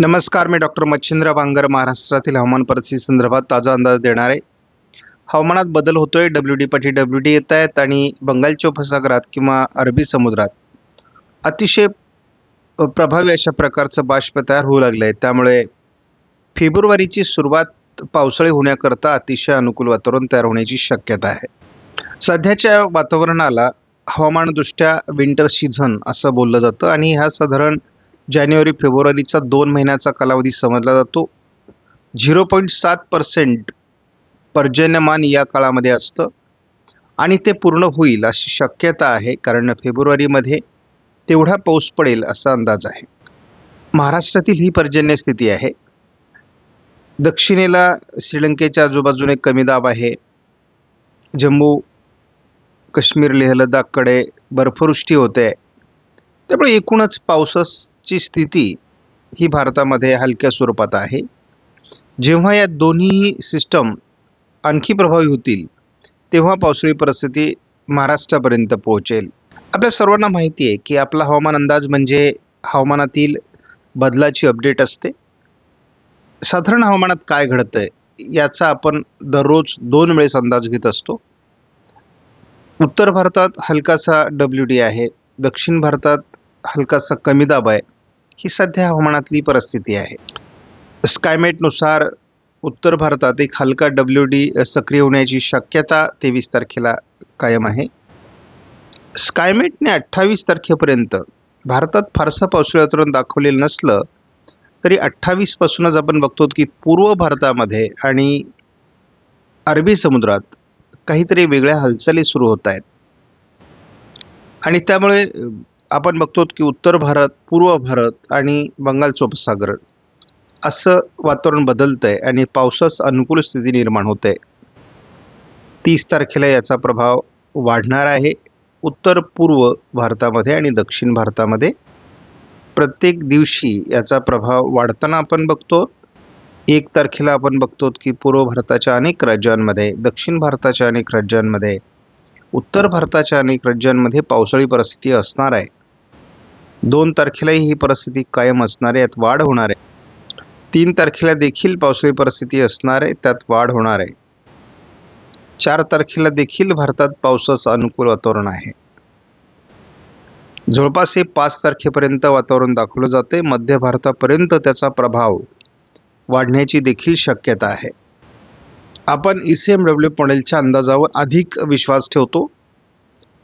नमस्कार मी डॉक्टर मच्छिंद्र बांगर महाराष्ट्रातील हवामान परिस्थिती संदर्भात ताजा अंदाज देणार. आहे हवामानात बदल होतोय डब्ल्यू डी पाठी डब्ल्यू डी येत आहेत आणि बंगालच्या उपसागरात किंवा अरबी समुद्रात. अतिशय प्रभावी अशा प्रकारचं बाष्प तयार होऊ लागलं आहे त्यामुळे फेब्रुवारीची सुरुवात पावसाळी होण्याकरता अतिशय अनुकूल वातावरण तयार होण्याची शक्यता आहे. सध्याच्या वातावरणाला हवामानदृष्ट्या विंटर सीझन असं बोललं जातं आणि ह्या साधारण जानेवारी फेब्रुवारीचा दोन महिन्याचा कालावधी समजला जातो. झिरो पॉईंट सात पर्सेंट पर्जन्यमान या काळामध्ये असतं आणि ते पूर्ण होईल अशी शक्यता आहे कारण फेब्रुवारीमध्ये तेवढा पाऊस पडेल असा अंदाज आहे. महाराष्ट्रातील ही पर्जन्य स्थिती आहे. दक्षिणेला श्रीलंकेच्या आजूबाजूने कमी दाब आहे. जम्मू काश्मीर लेह लडाखकडे बर्फवृष्टी होते. त्यामुळे एकूणच पावसाची स्थिती ही भारतामध्ये हलक्या स्वरूपात आहे. जेव्हा या दोन्ही सिस्टम आणखी प्रभावी होतील तेव्हा पावसाळी परिस्थिती महाराष्ट्रापर्यंत पोहोचेल. आपल्या सर्वांना माहिती आहे की आपला हवामान अंदाज म्हणजे हवामानातील बदलाची अपडेट असते. साधारण हवामानात काय घडतं आहे याचा आपण दररोज दोन वेळेस अंदाज घेत असतो. उत्तर भारतात हलकासा डब्ल्यू डी आहे दक्षिण भारतात हलकासा कमी दाब आहे ही सध्या हवामानातली परिस्थिती आहे. स्कायमेटनुसार उत्तर भारतात एक हलका डब्ल्यू डी सक्रिय होण्याची शक्यता तेवीस तारखेला कायम आहे. स्कायमेटने अठ्ठावीस तारखेपर्यंत भारतात फारसं पावसाळी वातावरण दाखवलेलं नसलं तरी अठ्ठावीसपासूनच आपण बघतो की पूर्व भारतामध्ये आणि अरबी समुद्रात काहीतरी वेगळ्या हालचाली सुरू होत आहेत. आणि त्यामुळे आपण बघतो की उत्तर भारत पूर्व भारत आणि बंगालचं उपसागर असं वातावरण बदलतं आहे आणि पावसास अनुकूल स्थिती निर्माण होते. तीस तारखेला याचा प्रभाव वाढणार आहे. उत्तर पूर्व भारतामध्ये आणि दक्षिण भारतामध्ये प्रत्येक दिवशी याचा प्रभाव वाढताना आपण बघतो. एक तारखेला आपण बघतो की पूर्व भारताच्या अनेक राज्यांमध्ये दक्षिण भारताच्या अनेक राज्यांमध्ये उत्तर भारताच्या अनेक राज्यांमध्ये पावसाळी परिस्थिती असणार आहे. दोन तारखेलाही ही परिस्थिती कायम असणार आहे यात वाढ होणार आहे. तीन तारखेला देखील पावसाळी परिस्थिती असणार आहे त्यात वाढ होणार आहे. चार तारखेला देखील भारतात पावसाचं अनुकूल वातावरण आहे. जवळपास हे पाच तारखेपर्यंत वातावरण दाखवलं जाते मध्य भारतापर्यंत त्याचा प्रभाव वाढण्याची देखील शक्यता आहे. आपण ई सी एम डब्ल्यू मॉडेलच्या अंदाजावर अधिक विश्वास ठेवतो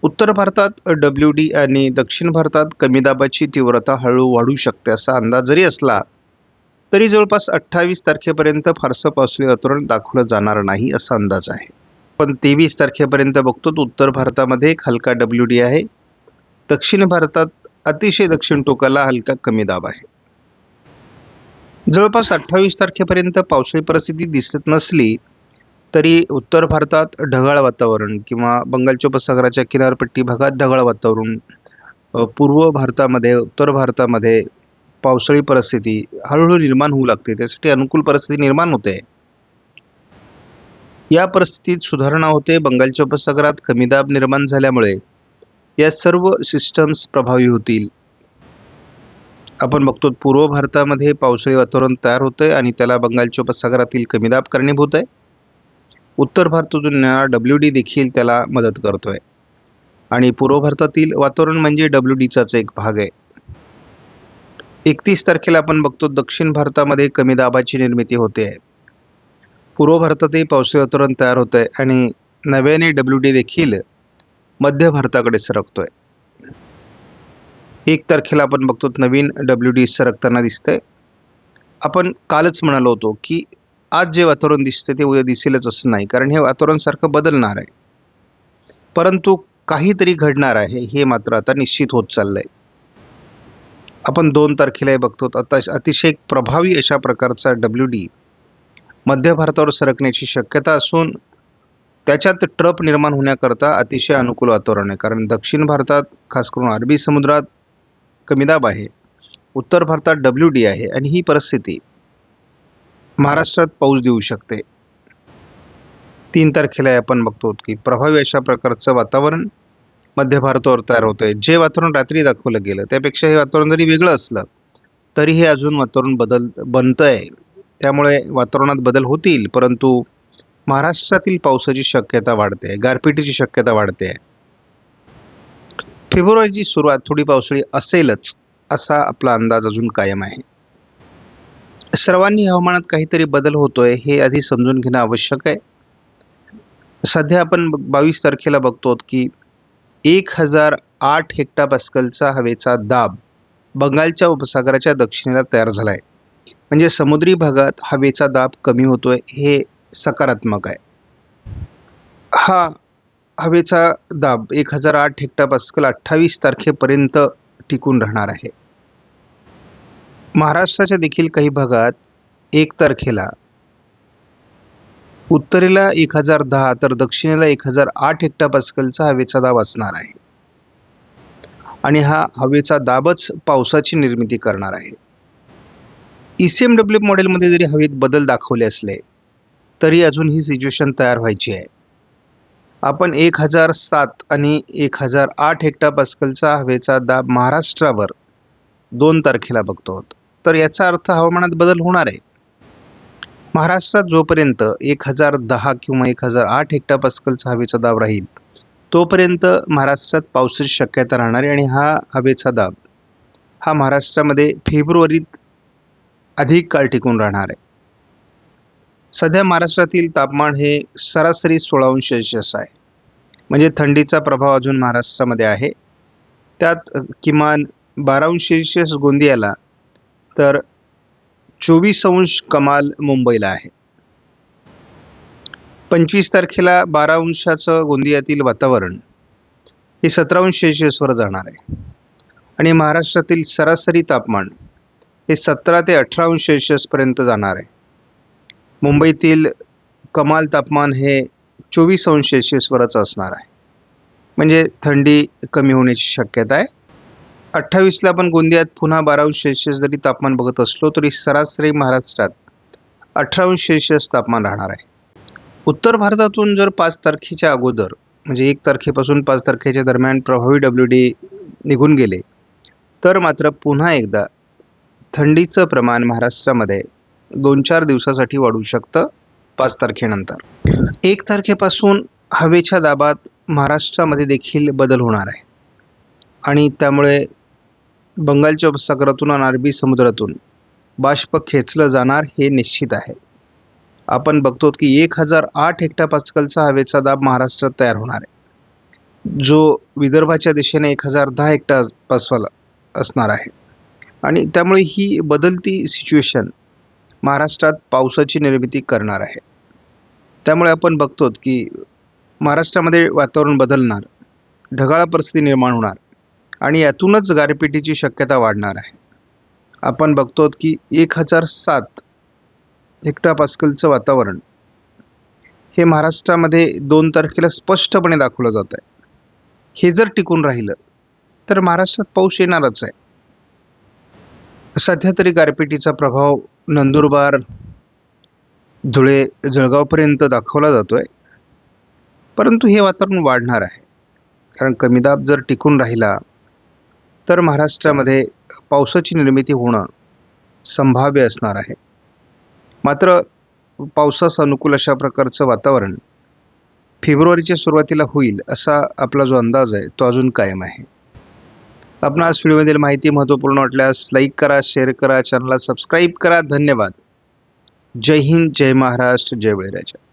उत्तर भारतात डब्ल्यू डी आणि दक्षिण भारतात कमी दाबाची तीव्रता हळू वाढू शकते असा अंदाज जरी असला तरी जवळपास अठ्ठावीस तारखेपर्यंत फारसं पावसाळी वातावरण दाखवलं जाणार नाही असा अंदाज आहे. पण तेवीस तारखेपर्यंत बघतो तर उत्तर भारतामध्ये एक हलका डब्ल्यू डी आहे. दक्षिण भारतात अतिशय दक्षिण टोकाला हलका कमी दाब आहे. जवळपास अठ्ठावीस तारखेपर्यंत पावसाळी परिस्थिती दिसत नसली तरी उत्तर भारतात ढगाळ वातावरण किंवा बंगालच्या उपसागराच्या किनारपट्टी भागात ढगाळ वातावरण. पूर्व भारतामध्ये उत्तर भारतामध्ये पावसाळी परिस्थिती हळूहळू निर्माण होऊ लागते. त्यासाठी अनुकूल परिस्थिती निर्माण होते. या परिस्थितीत सुधारणा होते. बंगालच्या उपसागरात कमी दाब निर्माण झाल्यामुळे या सर्व सिस्टम्स प्रभावी होतील. आपण बघतो पूर्व भारतामध्ये पावसाळी वातावरण तयार होतंय आणि त्याला बंगालच्या उपसागरातील कमी दाब कारणीभूत आहे. उत्तर भारतातून येणारा डब्ल्यू डी देखील त्याला मदत करतोय. आणि पूर्व भारतातील वातावरण म्हणजे डब्ल्यू डीचाच एक भाग आहे. एकतीस तारखेला आपण बघतो दक्षिण भारतामध्ये कमी दाबाची निर्मिती होते आहे. पूर्व भारतातही पावसाळी वातावरण तयार होत आहे आणि नव्याने डब्ल्यू डी देखील मध्य भारताकडे सरकतोय. एक तारखेला आपण बघतो नवीन डब्ल्यू डी सरकताना दिसतंय. आपण कालच म्हणालो होतो की आज जे वातावरण दिसते ते उद्या दिसेलच असं नाही कारण हे वातावरण सारखं बदलणार आहे. परंतु काहीतरी घडणार आहे हे मात्र आता निश्चित होत चाललं आहे आपण दोन तारखेलाही बघतो आता अतिशय प्रभावी अशा प्रकारचा डब्ल्यू डी मध्य भारतावर सरकण्याची शक्यता असून त्याच्यात ट्रप निर्माण होण्याकरता अतिशय अनुकूल वातावरण आहे कारण दक्षिण भारतात खास करून अरबी समुद्रात कमी दाब आहे. उत्तर भारतात डब्ल्यू डी आहे आणि ही परिस्थिती महाराष्ट्रात पाऊस देऊ शकते. तीन तारखेला आपण बघतो की प्रभावी अशा प्रकारचं वातावरण मध्य भारतावर तयार होतंय. जे वातावरण रात्री दाखवलं गेलं त्यापेक्षा हे वातावरण जरी वेगळं असलं तरीही अजून वातावरण बदल बनतं आहे त्यामुळे वातावरणात बदल होतील परंतु महाराष्ट्रातील पावसाची शक्यता वाढते आहे गारपिटीची शक्यता वाढते. आहे फेब्रुवारीची सुरुवात थोडी पावसाळी असेलच असा आपला अंदाज अजून कायम आहे. सर्वांनी हवामानात काहीतरी बदल होतोय हे आधी समजून घेणं आवश्यक आहे. सध्या आपण बावीस तारखेला बघतो की एक हजार आठ हेक्टापास्कलचा हवेचा दाब बंगालच्या उपसागराच्या दक्षिणेला तयार झाला आहे म्हणजे समुद्री भागात हवेचा दाब कमी होतोय हे सकारात्मक आहे. हा हवेचा दाब एक हजार आठ हेक्टा हेक्टापास्कल अठ्ठावीस तारखेपर्यंत टिकून राहणार आहे. महाराष्ट्राच्या देखील काही भागात एक तारखेला उत्तरेला एक हजार दहा तर दक्षिणेला एक हजार आठ हेक्टापास्कलचा हवेचा दाब असणार आहे. आणि हा हवेचा दाबच पावसाची निर्मिती करणार आहे. ई सी एम डब्ल्यू मॉडेलमध्ये जरी हवेत बदल दाखवले असले तरी अजून ही सिच्युएशन तयार व्हायची आहे. आपण एक हजार सात आणि एक हजार आठ हेक्टापास्कलचा हवेचा दाब महाराष्ट्रावर दोन तारखेला बघतो आहोत. तर याचा अर्थ हवामानात बदल होणार आहे. महाराष्ट्रात जोपर्यंत एक हजार दहा किंवा एक हजार आठ हेक्टापास्कलचा हवेचा दाब राहील तोपर्यंत महाराष्ट्रात पावसाची शक्यता राहणार आहे आणि हा हवेचा दाब हा महाराष्ट्रामध्ये फेब्रुवारीत अधिक काळ टिकून राहणार आहे. सध्या महाराष्ट्रातील तापमान हे सरासरी सोळा अंश सेल्सिअस आहे. म्हणजे थंडीचा प्रभाव अजून महाराष्ट्रामध्ये आहे. त्यात किमान बारा अंश सेल्सिअस गोंदियाला तर चोवीस अंश कमाल मुंबईला आहे. पंचवीस तारखेला बारा अंशाचं गोंदियातील वातावरण हे सतरा अंश सेल्शियसवर जाणार आहे. आणि महाराष्ट्रातील सरासरी तापमान हे सतरा ते अठरा अंश सेल्शियसपर्यंत जाणार आहे. मुंबईतील कमाल तापमान हे चोवीस अंश सेल्शियसवरच असणार आहे. म्हणजे थंडी कमी होण्याची शक्यता आहे. अठ्ठावीसला आपण गोंदियात पुन्हा बारा अंश सेल्सिअस जरी तापमान बघत असलो तरी सरासरी महाराष्ट्रात अठरा अंश सेल्सिअस तापमान राहणार आहे. उत्तर भारतातून जर पाच तारखेच्या अगोदर म्हणजे एक तारखेपासून पाच तारखेच्या दरम्यान प्रभावी डब्ल्यू डी निघून गेले तर मात्र पुन्हा एकदा थंडीचं प्रमाण महाराष्ट्रामध्ये दोन चार दिवसासाठी वाढू शकतं पाच तारखेनंतर. एक तारखेपासून हवेच्या दाबात महाराष्ट्रामध्ये देखील बदल होणार आहे. आणि त्यामुळे बंगालच्या उपसागरातून आणि अरबी समुद्रातून बाष्प खेचलं जाणार हे निश्चित आहे. आपण बघतो की एक हजार आठ हेक्टापास्कलचा हवेचा दाब महाराष्ट्रात तयार होणार आहे. जो विदर्भाच्या दिशेने एक हजार दहा हेक्टापास्कल असणार आहे. आणि त्यामुळे ही बदलती सिच्युएशन महाराष्ट्रात पावसाची निर्मिती करणार आहे. त्यामुळे आपण बघतो की महाराष्ट्रामध्ये वातावरण बदलणार ढगाळ परिस्थिती निर्माण होणार आणि यातूनच गारपिटीची शक्यता वाढणार आहे. आपण बघतो की एक हजार सात हेक्टापास्कलचं वातावरण हे महाराष्ट्रामध्ये दोन तारखेला स्पष्टपणे दाखवलं जात आहे. हे जर टिकून राहिलं तर महाराष्ट्रात पाऊस येणारच आहे. सध्या तरी गारपिटीचा प्रभाव नंदुरबार धुळे जळगावपर्यंत दाखवला जातो आहे परंतु हे वातावरण वाढणार आहे. कारण कमी दाब जर टिकून राहिला तर महाराष्ट्रामध्ये पावसाची निर्मिती होणं संभाव्य असणार आहे. मात्र पावसास अनुकूल अशा प्रकारचं वातावरण फेब्रुवारीच्या सुरुवातीला होईल असा आपला जो अंदाज आहे तो अजून कायम आहे. आपण आज व्हिडिओमधील माहिती महत्त्वपूर्ण वाटल्यास लाईक करा शेअर करा चॅनलला सबस्क्राईब करा. धन्यवाद. जय हिंद जय महाराष्ट्र जय बळीराजा.